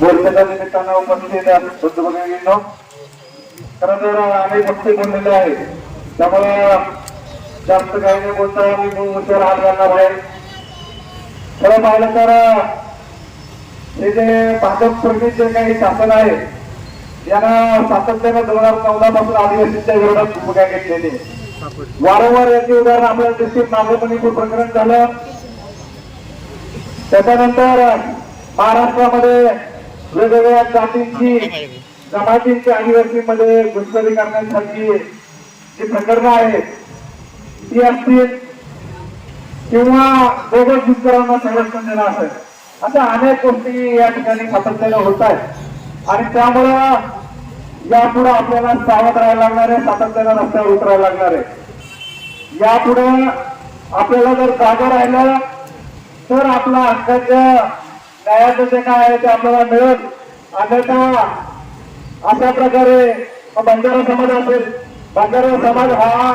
मोर्चाच्या निमित्तानं उपस्थित बंधू भगिनींनो खरं तर अनेक भक्ती बोललेले आहेत त्यामुळे जास्त काही नाही बोलता मी मूळ हात घालणार आहे. खरं पाहिलं तर हे जे भाजप प्रणित जे काही शासन आहे यांना सातत्याने दोन हजार चौदा पासून आदिवासींच्या विरोधात भूमिका घेतलेली वारंवार याचे उदाहरण आपल्याला दिसतील. मागे प्रकरण झालं. त्याच्यानंतर महाराष्ट्रामध्ये वेगवेगळ्या जातींची जमातींची आदिवासीमध्ये घुसखोरी करण्यासाठी जी प्रकरणं आहेत ती असतील किंवा दोघं दुष्करांना संरक्षण देणं असेल. अशा अनेक गोष्टी या ठिकाणी सातत्याने होत आहेत. आणि त्यामुळं यापुढे आपल्याला सावध राहायला लागणार आहे सातत्यानं रस्त्यावर उतरायला लागणार आहे. यापुढे आपल्याला जर जागा राहिलं तर आपला हक्काच्या न्यायाचं जे काय आहे ते आपल्याला मिळत अन्यथा अशा प्रकारे बंजारा समाज असेल. बंजारा समाज हा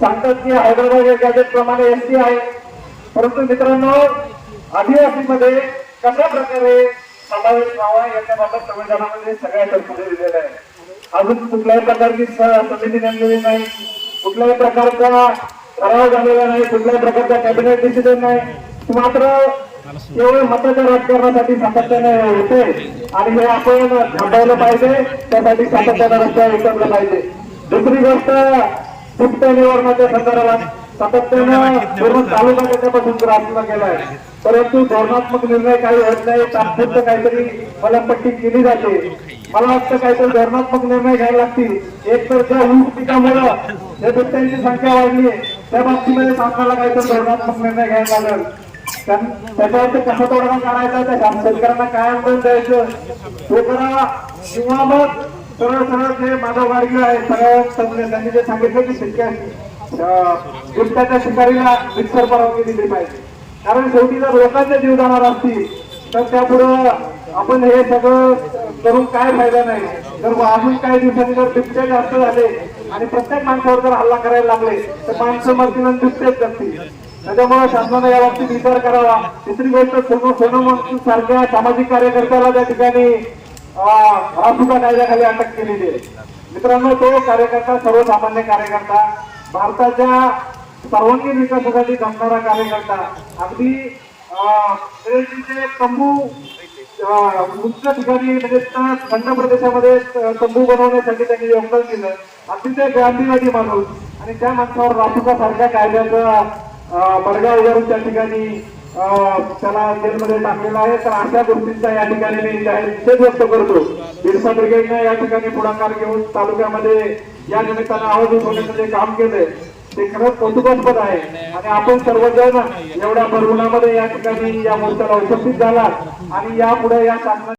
सांगतात की हैदराबाद या गॅजेट प्रमाणे एसटी आहे. परंतु मित्रांनो आदिवासीमध्ये कशा प्रकारे समावेश व्हावा याच्याबाबत संविधानामध्ये सगळ्या तरतुदी दिलेल्या आहे. अजून कुठल्याही प्रकारची समिती नेमलेली नाही. कुठल्याही प्रकारचा ठराव झालेला नाही. कुठल्याही प्रकारचा कॅबिनेट डिसिजन नाही. मात्र केवळ मताच्या राजकारणासाठी सातत्याने होते. आणि हे आपण थांबवलं पाहिजे. त्यासाठी सातत्यानं रस्त्यावर उतरलं पाहिजे. दुसरी गोष्ट बिबट्या निवारणाच्या संदर्भात सातत्यानं पूर्ण तालुका त्याच्यापासून त्रासला गेलाय परंतु धोरणात्मक निर्णय काही होत नाही. तात्पुरतं काहीतरी मलमपट्टी केली जाते. मला वाटतं काहीतरी धोरणात्मक निर्णय घ्यायला लागतील. एक तर त्या ऊस पिकामुळं या बिबट्यांची संख्या वाढली आहे त्या बाबतीमध्ये शासनाला काहीतरी धोरणात्मक निर्णय घ्यायला लागेल. त्या- त्याच्यावरती कसा तोडगा काढायचा त्या शेतकऱ्यांना काय अनुदान द्यायचं? तो करा. किंवा मग सरळ सरळ जे माधव गाडगे आहे सगळ्या त्यांनी जे सांगितलं की शेतकरी शिकारीला मिक्सर परवानगी दिली पाहिजे. कारण शेवटी जर लोकांचे जीव जाणार असतील तर त्यापुढं आपण हे सगळं करून काय फायदा नाही. जर अजून काही दिवसांनी जर बिबटे जास्त झाले आणि प्रत्येक माणसावर जर हल्ला करायला लागले तर माणसं मरतील आणि बिबटेच जगतील. त्याच्यामुळे शासनाने या बाबतीत विचार करावा. तिसरी गोष्ट सोनू सारख्या सामाजिक कार्यकर्त्याला त्या ठिकाणी रासुका कायद्याखाली अटक केलेली आहे. मित्रांनो तो कार्यकर्ता सर्वसामान्य कार्यकर्ता भारताच्या सर्वांगीण विकासासाठी जमणारा कार्यकर्ता अगदी तंबू मुख्य ठिकाणी म्हणजे थंड प्रदेशामध्ये तंबू बनवण्यासाठी त्यांनी योगदान दिलं. अतिशय गांधीवादी माणूस. आणि त्या माणसावर रासुका सारख्या कायद्याचा अं, बडगा त्या ठिकाणी अं, त्याला जेलमध्ये टाकलेला आहे तर अशा गोष्टींचा या ठिकाणी मी जाहीर निषेध व्यक्त करतो. बिरसा ब्रिगेडनं या ठिकाणी पुढाकार घेऊन तालुक्यामध्ये या निमित्तानं आवाज उठवण्याचं जे काम केलंय ते खरंच कौतुकास्पद आहे. आणि आपण सर्वजण एवढ्या भरगुणामध्ये या ठिकाणी या मोर्चाला उपस्थित झाला आणि यापुढे या सामना